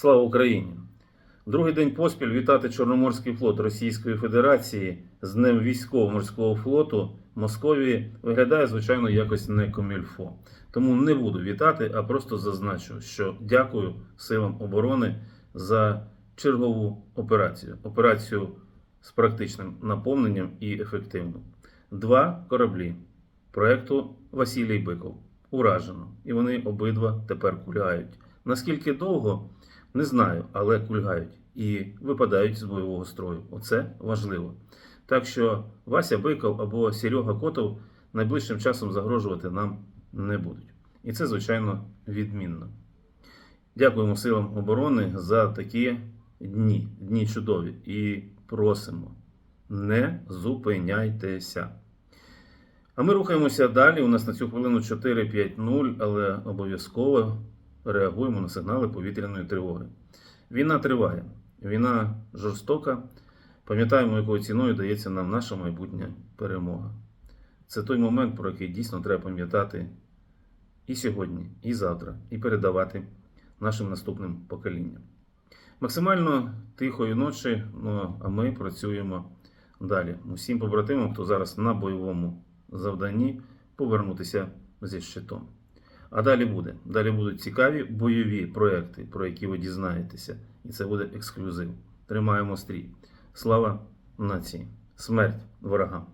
Слава Україні! Другий день поспіль вітати Чорноморський флот Російської Федерації з Днем військово-морського флоту Московії виглядає, звичайно, якось не комільфо. Тому не буду вітати, а просто зазначу, що дякую силам оборони за чергову операцію. Операцію з практичним наповненням і ефективну. Два кораблі проекту Василій Биков уражено, і вони обидва тепер кульгають. Наскільки довго, не знаю, але кульгають і випадають з бойового строю. Оце важливо. Так що Вася Биков або Серега Котов найближчим часом загрожувати нам не будуть. І це, звичайно, відмінно. Дякуємо силам оборони за такі дні, дні чудові. І просимо, не зупиняйтеся. А ми рухаємося далі. У нас на цю хвилину 4-5-0, але обов'язково реагуємо на сигнали повітряної тривоги. Війна триває, війна жорстока. Пам'ятаємо, якою ціною дається нам наша майбутня перемога. Це той момент, про який дійсно треба пам'ятати і сьогодні, і завтра, і передавати нашим наступним поколінням. Максимально тихої ночі, ну а ми працюємо далі. Усім побратимам, хто зараз на бойовому завданні, повернутися зі щитом. А далі буде. Далі будуть цікаві бойові проекти, про які ви дізнаєтеся. І це буде ексклюзив. Тримаємо стрій. Слава нації! Смерть ворогам!